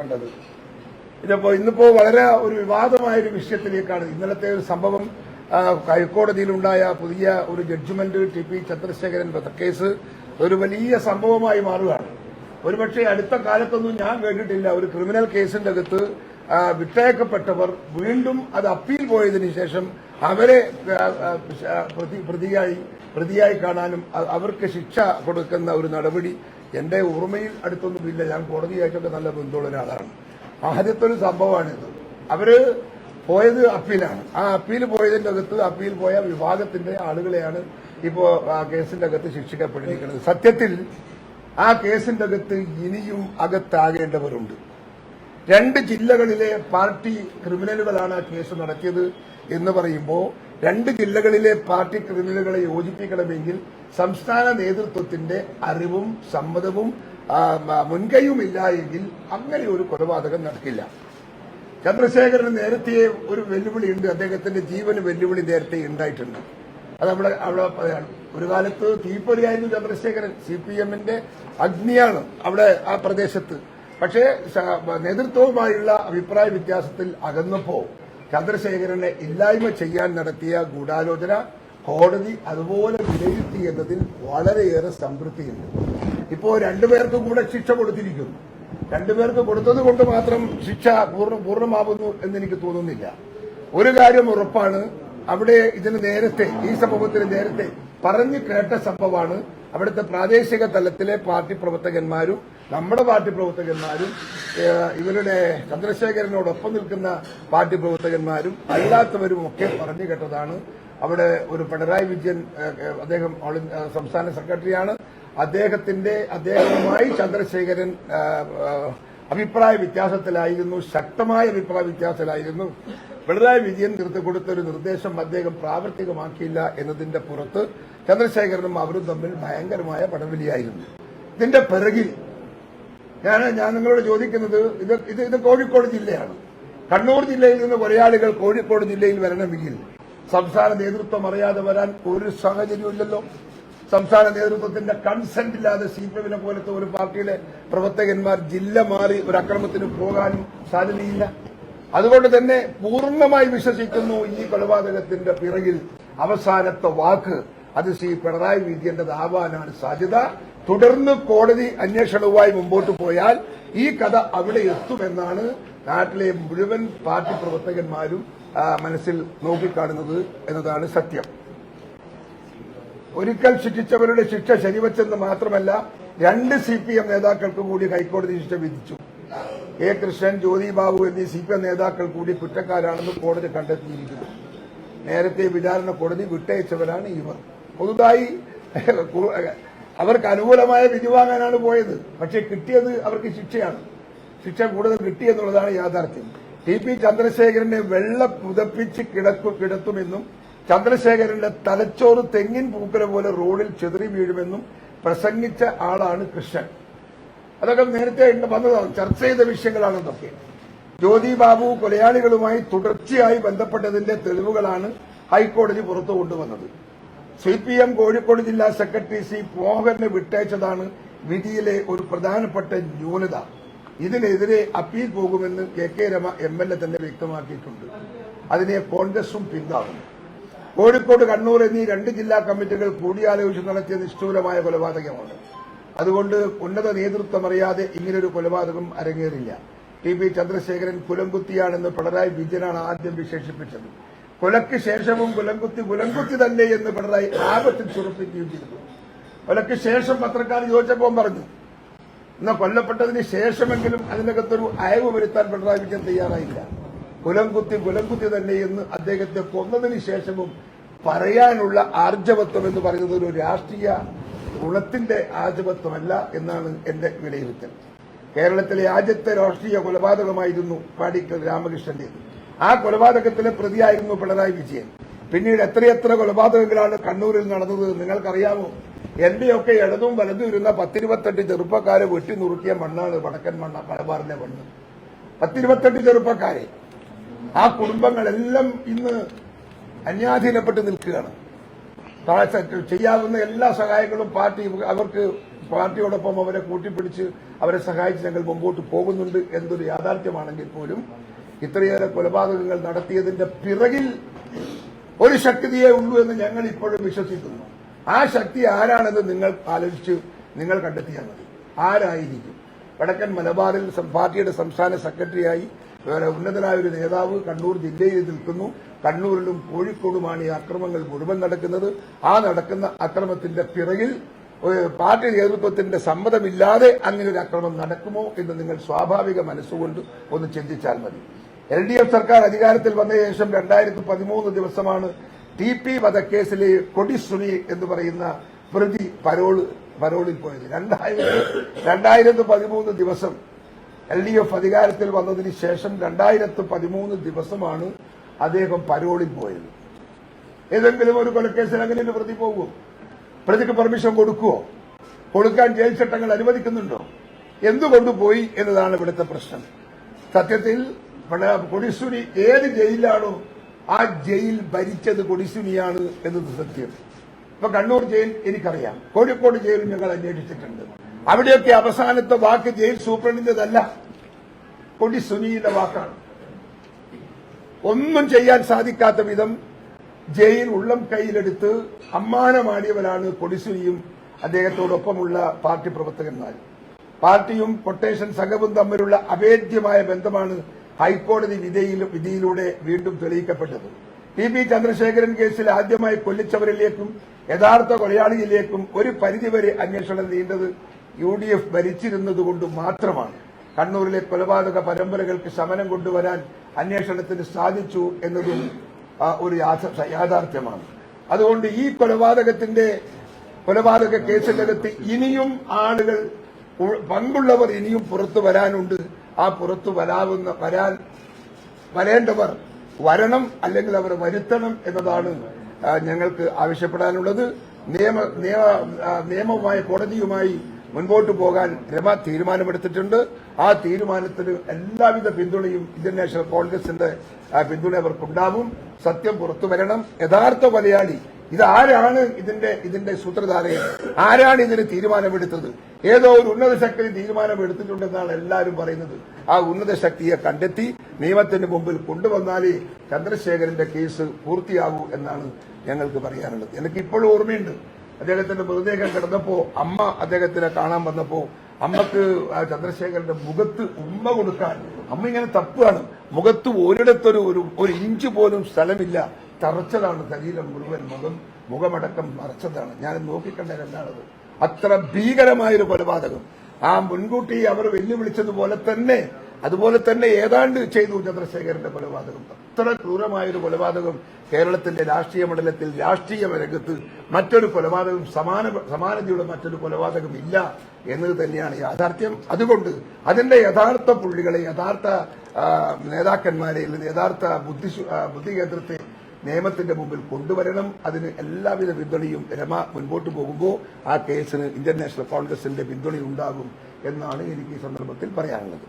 കണ്ടത്. ഇതിപ്പോ ഇന്നിപ്പോ വളരെ ഒരു വിവാദമായ ഒരു വിഷയത്തിലേക്കാണ് ഇന്നലത്തെ ഒരു സംഭവം ഹൈക്കോടതിയിലുണ്ടായ പുതിയ ഒരു ജഡ്ജ്മെന്റ് ടി പി ചന്ദ്രശേഖരൻ വധക്കേസ് ഒരു വലിയ സംഭവമായി മാറുകയാണ്. ഒരുപക്ഷെ അടുത്ത കാലത്തൊന്നും ഞാൻ കേട്ടിട്ടില്ല. ഒരു ക്രിമിനൽ കേസിന്റെ അകത്ത് വിട്ടയക്കപ്പെട്ടവർ വീണ്ടും അത് അപ്പീൽ പോയതിനു ശേഷം അവരെ പ്രതിയായി പ്രതിയായി കാണാനും അവർക്ക് ശിക്ഷ കൊടുക്കുന്ന ഒരു നടപടി എന്റെ ഓർമ്മയിൽ അടുത്തൊന്നുമില്ല ഞാൻ കോടതിയായിട്ടൊക്കെ നല്ല ബന്ധമുള്ള ഒരാളാണ്. ആദ്യത്തെ ഒരു സംഭവമാണിത്. അവർ പോയത് അപ്പീലാണ്. ആ അപ്പീൽ പോയതിന്റെ അകത്ത് അപ്പീൽ പോയ വിഭാഗത്തിന്റെ ആളുകളെയാണ് ഇപ്പോ ആ കേസിന്റെ അകത്ത് ശിക്ഷിക്കപ്പെട്ടിരിക്കുന്നത്. സത്യത്തിൽ ആ കേസിന്റെ അകത്ത് ഇനിയും അകത്താകേണ്ടവരുണ്ട്. രണ്ട് ജില്ലകളിലെ പാർട്ടി ക്രിമിനലുകളാണ് കേസ് നടത്തിയത് എന്ന് പറയുമ്പോൾ രണ്ട് ജില്ലകളിലെ പാർട്ടി ക്രിമിനലുകളെ യോജിപ്പിക്കണമെങ്കിൽ സംസ്ഥാന നേതൃത്വത്തിന്റെ അറിവും സമ്മതവും മുൻകൈയുമില്ല എങ്കിൽ അങ്ങനെ ഒരു കൊലപാതകം നടക്കില്ല. ചന്ദ്രശേഖരന് നേരത്തെ ഒരു വെല്ലുവിളി ഉണ്ട്. അദ്ദേഹത്തിന്റെ ജീവന് വെല്ലുവിളി നേരത്തെ ഉണ്ടായിട്ടുണ്ട്. അത് അവിടെ അവിടെ ഒരു കാലത്ത് തീപ്പൊരിയായിരുന്നു ചന്ദ്രശേഖരൻ സി പി എമ്മിന്റെ അഗ്നിയാണ് അവിടെ ആ പ്രദേശത്ത്. പക്ഷേ നേതൃത്വവുമായുള്ള അഭിപ്രായ വ്യത്യാസത്തിൽ അകന്നപ്പോ ചന്ദ്രശേഖരനെ ഇല്ലായ്മ ചെയ്യാൻ നടത്തിയ ഗൂഢാലോചന കോടതി അതുപോലെ വിലയിരുത്തി എന്നതിൽ വളരെയേറെ സംതൃപ്തിയുണ്ട്. ഇപ്പോ രണ്ടുപേർക്കും കൂടെ ശിക്ഷ കൊടുത്തിരിക്കുന്നു. രണ്ടുപേർക്ക് കൊടുത്തത് കൊണ്ട് മാത്രം ശിക്ഷ പൂർണ എന്ന് എനിക്ക് തോന്നുന്നില്ല. ഒരു കാര്യം ഉറപ്പാണ് അവിടെ ഇതിന് നേരത്തെ ഈ സംഭവത്തിന് നേരത്തെ പറഞ്ഞു കേട്ട സംഭവമാണ് അവിടുത്തെ പ്രാദേശിക തലത്തിലെ പാർട്ടി പ്രവർത്തകന്മാരും നമ്മുടെ പാർട്ടി പ്രവർത്തകന്മാരും ഇവരുടെ ചന്ദ്രശേഖരനോടൊപ്പം നിൽക്കുന്ന പാർട്ടി പ്രവർത്തകന്മാരും അല്ലാത്തവരും ഒക്കെ പറഞ്ഞു കേട്ടതാണ്. അവിടെ ഒരു പിണറായി വിജയൻ അദ്ദേഹം സംസ്ഥാന സെക്രട്ടറിയാണ്. അദ്ദേഹത്തിന്റെ അദ്ദേഹവുമായി ചന്ദ്രശേഖരൻ അഭിപ്രായ വ്യത്യാസത്തിലായിരുന്നു ശക്തമായ അഭിപ്രായ വ്യത്യാസത്തിലായിരുന്നു. പിണറായി വിജയൻ കൊടുത്ത ഒരു നിർദ്ദേശം അദ്ദേഹം പ്രാവർത്തികമാക്കിയില്ല എന്നതിന്റെ പുറത്ത് ചന്ദ്രശേഖരനും അവരും തമ്മിൽ ഭയങ്കരമായ പടവലിയായിരുന്നു ഇതിന്റെ പിറകിൽ ഞാൻ ഞാൻ നിങ്ങളോട് ചോദിക്കുന്നത് ഇത് ഇത് ഇത് കോഴിക്കോട് ജില്ലയാണ്. കണ്ണൂർ ജില്ലയിൽ നിന്ന് കൊലയാളികൾ കോഴിക്കോട് ജില്ലയിൽ വരണമെങ്കിൽ സംസ്ഥാന നേതൃത്വം അറിയാതെ വരാൻ ഒരു സാഹചര്യമില്ലല്ലോ സംസ്ഥാന നേതൃത്വത്തിന്റെ കൺസെന്റ് ഇല്ലാതെ സി പി എമ്മിനെ പോലത്തെ ഒരു പാർട്ടിയിലെ പ്രവർത്തകന്മാർ ജില്ല മാറി ഒരു അക്രമത്തിന് പോകാനും സാധ്യതയില്ല. അതുകൊണ്ട് തന്നെ പൂർണമായി വിശ്വസിക്കുന്നു ഈ കൊലപാതകത്തിന്റെ പിറകിൽ അവസാനത്തെ വാക്ക്. അത് ശ്രീ പിണറായി വിജയന്റേതാവാനാണ് സാധ്യത. തുടർന്ന് കോടതി അന്വേഷണവുമായി മുമ്പോട്ട് പോയാൽ ഈ കഥ അവിടെ എത്തുമെന്നാണ് നാട്ടിലെ മുഴുവൻ പാർട്ടി പ്രവർത്തകന്മാരും മനസ്സിൽ നോക്കിക്കാണുന്നത് എന്നതാണ് സത്യം. ഒരിക്കൽ ശിക്ഷിച്ചവരുടെ ശിക്ഷ ശരിവച്ചെന്ന് മാത്രമല്ല രണ്ട് സി നേതാക്കൾക്ക് കൂടി ഹൈക്കോടതി ശിക്ഷ വിധിച്ചു. എ കൃഷ്ണൻ ജ്യോതി ബാബു എന്നീ സി പി എം നേതാക്കൾ കൂടി കുറ്റക്കാരാണെന്ന് കോടതി കണ്ടെത്തിയിരിക്കുന്നു. നേരത്തെ വിചാരണ കോടതി വിട്ടയച്ചവരാണ് ഇവർ. പുതുതായി അവർക്ക് അനുകൂലമായ വിധി വാങ്ങാനാണ് പോയത്. പക്ഷേ കിട്ടിയത് അവർക്ക് ശിക്ഷയാണ്. ശിക്ഷ കൂടുതൽ കിട്ടിയെന്നുള്ളതാണ് യാഥാർത്ഥ്യം. ടി പി ചന്ദ്രശേഖരനെ വെള്ളം പുതപ്പിച്ച് കിടക്കു കിടത്തുമെന്നും ചന്ദ്രശേഖരന്റെ തലച്ചോറ് തെങ്ങിൻ പൂക്കല പോലെ റോഡിൽ ചെതറി വീഴുമെന്നും പ്രസംഗിച്ച ആളാണ് കൃഷ്ണൻ. അതൊക്കെ നേരത്തെ വന്നതാണ് ചർച്ച ചെയ്ത വിഷയങ്ങളാണ് ഇതൊക്കെ ജ്യോതി ബാബു കൊലയാളികളുമായി തുടർച്ചയായി ബന്ധപ്പെട്ടതിന്റെ തെളിവുകളാണ് ഹൈക്കോടതി പുറത്തു കൊണ്ടുവന്നത്. സി പി എം കോഴിക്കോട് ജില്ലാ സെക്രട്ടറി സി മോഹനെ വിട്ടയച്ചതാണ് വിധിയിലെ ഒരു പ്രധാനപ്പെട്ട ന്യൂനത. ഇതിനെതിരെ അപ്പീൽ പോകുമെന്ന് K K Rema M L A തന്നെ വ്യക്തമാക്കിയിട്ടുണ്ട്. അതിനെ കോൺഗ്രസും പിന്താങ്ങുന്നു കോഴിക്കോട് കണ്ണൂർ എന്നീ രണ്ട് ജില്ലാ കമ്മിറ്റികൾ കൂടിയാലോചിച്ച് നടത്തിയ നിഷ്ഠൂരമായ കൊലപാതകമാണ്. അതുകൊണ്ട് ഉന്നത നേതൃത്വം അറിയാതെ ഇങ്ങനൊരു കൊലപാതകം അരങ്ങേറില്ല. ടി പി ചന്ദ്രശേഖരൻ കുലംകുത്തിയാണെന്ന് പിണറായി വിജയനാണ് ആദ്യം വിശേഷിപ്പിച്ചത്. കൊലയ്ക്ക് ശേഷവും കുലംകുത്തി കുലംകുത്തി തന്നെ എന്ന് പിണറായി ആപത്തിൽ ചുറപ്പിക്കുകയും ചെയ്തു കൊലയ്ക്ക് ശേഷം പത്രക്കാർ ചോദിച്ചപ്പോൾ പറഞ്ഞു. എന്നാൽ കൊല്ലപ്പെട്ടതിന് ശേഷമെങ്കിലും അതിനകത്തൊരു അയവ് വരുത്താൻ പിണറായി വിജയൻ തയ്യാറായില്ല. കുലംകുത്തി കുലംകുത്തി തന്നെ എന്ന് അദ്ദേഹത്തെ കൊന്നതിന് ശേഷവും പറയാനുള്ള ആർജവത്വം എന്ന് പറയുന്നത് ഒരു രാഷ്ട്രീയ ഗുണത്തിന്റെ ആധിപത്യമല്ല എന്നാണ് എന്റെ വിലയിരുത്തൽ. കേരളത്തിലെ ആദ്യത്തെ രാഷ്ട്രീയ കൊലപാതകമായിരുന്നു പാടിക്കൽ രാമകൃഷ്ണന്റെ. ആ കൊലപാതകത്തിലെ പ്രതിയായിരുന്നു പിണറായി വിജയൻ. പിന്നീട് എത്രയെത്ര കൊലപാതകങ്ങളാണ് കണ്ണൂരിൽ നടന്നത് നിങ്ങൾക്കറിയാമോ? എന്റെയൊക്കെ ഇടതും വലതും ഇരുന്ന പത്തിരുപത്തെട്ട് ചെറുപ്പക്കാരെ വെട്ടി നുറുക്കിയ മണ്ണാണ് വടക്കൻ മണ്ണ മലബാറിലെ മണ്ണ്. പത്തിരുപത്തെട്ട് ചെറുപ്പക്കാരെ. ആ കുടുംബങ്ങളെല്ലാം ഇന്ന് അന്യാധീനപ്പെട്ട് നിൽക്കുകയാണ്. ചെയ്യാവുന്ന എല്ലാ സഹായങ്ങളും പാർട്ടി അവർക്ക് പാർട്ടിയോടൊപ്പം അവരെ കൂട്ടിപ്പിടിച്ച് അവരെ സഹായിച്ച് ഞങ്ങൾ മുമ്പോട്ട് പോകുന്നുണ്ട് എന്നൊരു യാഥാർത്ഥ്യമാണെങ്കിൽ പോലും ഇത്രയേറെ കൊലപാതകങ്ങൾ നടത്തിയതിന്റെ പിറകിൽ ഒരു ശക്തിയേ ഉള്ളൂ എന്ന് ഞങ്ങൾ ഇപ്പോഴും വിശ്വസിക്കുന്നു. ആ ശക്തി ആരാണെന്ന് നിങ്ങൾ ആലോചിച്ച് നിങ്ങൾ കണ്ടെത്തിയാൽ മതി. ആരായിരിക്കും? വടക്കൻ മലബാറിൽ പാർട്ടിയുടെ സംസ്ഥാന സെക്രട്ടറിയായി വേറെ ഉന്നതനായ ഒരു നേതാവ് കണ്ണൂർ ജില്ലയിൽ നിൽക്കുന്നു. കണ്ണൂരിലും കോഴിക്കോടുമാണ് ഈ അക്രമങ്ങൾ മുഴുവൻ നടക്കുന്നത്. ആ നടക്കുന്ന അക്രമത്തിന്റെ പിറകിൽ പാർട്ടി നേതൃത്വത്തിന്റെ സമ്മതമില്ലാതെ അങ്ങനെ ഒരു അക്രമം നടക്കുമോ എന്ന് നിങ്ങൾ സ്വാഭാവിക മനസ്സുകൊണ്ട് ഒന്ന് ചിന്തിച്ചാൽ മതി. എൽ ഡി എഫ് സർക്കാർ അധികാരത്തിൽ വന്ന ശേഷം രണ്ടായിരത്തി പതിമൂന്ന് ദിവസമാണ് ടി പി വധക്കേസിലെ കൊടിസുനി എന്ന് പറയുന്ന പ്രതി പരോൾ പരോളിൽ പോയത്. രണ്ടായിരത്തി രണ്ടായിരത്തി പതിമൂന്ന് ദിവസം എൽ ഡി എഫ് അധികാരത്തിൽ വന്നതിന് ശേഷം രണ്ടായിരത്തി പതിമൂന്ന് ദിവസമാണ് അദ്ദേഹം പരോളിൽ പോയത്. ഏതെങ്കിലും ഒരു കൊലക്കേസിൽ അങ്ങനെ പ്രതി പോകുമോ? പ്രതിക്ക് പെർമിഷൻ കൊടുക്കുവോ? കൊടുക്കാൻ ജയിൽ ചട്ടങ്ങൾ അനുവദിക്കുന്നുണ്ടോ? എന്തുകൊണ്ട് പോയി എന്നതാണ് ഇവിടുത്തെ പ്രശ്നം. സത്യത്തിൽ കൊടിസുനി ഏത് ജയിലിലാണോ ആ ജയിൽ ഭരിച്ചത് കൊടിസുനിയാണ് എന്നത് സത്യം. ഇപ്പൊ കണ്ണൂർ ജയിൽ എനിക്കറിയാം. കോഴിക്കോട് ജയിൽ ഞങ്ങൾ അന്വേഷിച്ചിട്ടുണ്ട്. അവിടെയൊക്കെ അവസാനത്തെ വാക്ക് ജയിൽ സൂപ്രണ്ടിന്റേതല്ല കൊടി സുനിയുടെ വാക്കാണ്. ഒന്നും ചെയ്യാൻ സാധിക്കാത്ത വിധം ജയിൽ ഉള്ളം കയ്യിലെടുത്ത് അമ്മാനമാടിയവരാണ് കൊടിസുനിയും അദ്ദേഹത്തോടൊപ്പമുള്ള പാർട്ടി പ്രവർത്തകന്മാർ. പാർട്ടിയും കൊട്ടേഷൻ സംഘവും തമ്മിലുള്ള അഭേദ്യമായ ബന്ധമാണ് ഹൈക്കോടതി വിധിയിൽ വിധിയിലൂടെ വീണ്ടും തെളിയിക്കപ്പെട്ടത്. ടി പി ചന്ദ്രശേഖരൻ കേസിൽ ആദ്യമായി കൊല്ലിച്ചവരിലേക്കും യഥാർത്ഥ കൊലയാളിയിലേക്കും ഒരു പരിധിവരെ അന്വേഷണം നീണ്ടത് യു ഡി എഫ് ഭരിച്ചിരുന്നതുകൊണ്ട് മാത്രമാണ് കണ്ണൂരിലെ കൊലപാതക പരമ്പരകൾക്ക് ശമനം കൊണ്ടുവരാൻ അന്വേഷണത്തിന് സാധിച്ചു എന്നതും ഒരു യാഥാർത്ഥ്യമാണ്. അതുകൊണ്ട് ഈ കൊലപാതകത്തിന്റെ കൊലപാതക കേസിനകത്ത് ഇനിയും ആളുകൾ പങ്കുള്ളവർ ഇനിയും പുറത്തു വരാനുണ്ട്. ആ പുറത്തു വരാവുന്ന വരാൻ വരേണ്ടവർ വരണം അല്ലെങ്കിൽ അവർ വരുത്തണം എന്നതാണ് ഞങ്ങൾക്ക് ആവശ്യപ്പെടാനുള്ളത്. നിയമ നിയമവുമായ കോടതിയുമായി മുൻപോട്ട് പോകാൻ രമ തീരുമാനമെടുത്തിട്ടുണ്ട്. ആ തീരുമാനത്തിന് എല്ലാവിധ പിന്തുണയും ഇന്ത്യൻ നാഷണൽ കോൺഗ്രസിന്റെ പിന്തുണ അവർക്കുണ്ടാവും. സത്യം പുറത്തു വരണം. യഥാർത്ഥ മലയാളി ആരാണ് ഇതിന്റെ ഇതിന്റെ സൂത്രധാരയെ ആരാണ് ഇതിന് തീരുമാനമെടുത്തത്? ഏതോ ഒരു ഉന്നത ശക്തി തീരുമാനമെടുത്തിട്ടുണ്ടെന്നാണ് എല്ലാവരും പറയുന്നത്. ആ ഉന്നത ശക്തിയെ കണ്ടെത്തി നിയമത്തിന് മുമ്പിൽ കൊണ്ടുവന്നാലേ ചന്ദ്രശേഖരന്റെ കേസ് പൂർത്തിയാകൂ എന്നാണ് ഞങ്ങൾക്ക് പറയാനുള്ളത്. എനിക്ക് ഇപ്പോഴും ഓർമ്മയുണ്ട്. അദ്ദേഹത്തിന്റെ മൃതദേഹം കിടന്നപ്പോ അമ്മ അദ്ദേഹത്തിനെ കാണാൻ വന്നപ്പോ അമ്മയ്ക്ക് ചന്ദ്രശേഖരന്റെ മുഖത്ത് ഉമ്മ കൊടുക്കാൻ അമ്മ ഇങ്ങനെ തപ്പുകയാണ്. മുഖത്ത് ഒരിടത്തൊരു ഒരു ഒരു ഇഞ്ച് പോലും സ്ഥലമില്ല. തറച്ചതാണ് ശരീരം മുഴുവൻ മുഖം. മുഖമടക്കം മറച്ചതാണ്. ഞാൻ നോക്കിക്കണ്ട രണ്ടാണത്. അത്ര ഭീകരമായൊരു കൊലപാതകം. ആ മുൻകൂട്ടി അവർ വെല്ലുവിളിച്ചതുപോലെ തന്നെ അതുപോലെ തന്നെ ഏതാണ്ട് ചെയ്തു ചന്ദ്രശേഖരന്റെ കൊലപാതകം. അത്ര ക്രൂരമായൊരു കൊലപാതകം കേരളത്തിന്റെ രാഷ്ട്രീയ മണ്ഡലത്തിൽ രാഷ്ട്രീയ രംഗത്ത് മറ്റൊരു കൊലപാതകം സമാന സമാനതയുടെ മറ്റൊരു കൊലപാതകം ഇല്ല എന്നത് തന്നെയാണ് യാഥാർത്ഥ്യം. അതുകൊണ്ട് അതിന്റെ യഥാർത്ഥ പുള്ളികളെ യഥാർത്ഥ നേതാക്കന്മാരെ അല്ലെങ്കിൽ യഥാർത്ഥ ബുദ്ധി ബുദ്ധി കേന്ദ്രത്തെ നിയമത്തിന്റെ മുമ്പിൽ കൊണ്ടുവരണം. അതിന് എല്ലാവിധ പിന്തുണയും രമ മുൻപോട്ട് പോകുമ്പോൾ ആ കേസിന് ഇന്ത്യൻ നാഷണൽ കോൺഗ്രസിന്റെ പിന്തുണയുണ്ടാകും എന്നാണ് എനിക്ക് ഈ സന്ദർഭത്തിൽ പറയാനുള്ളത്.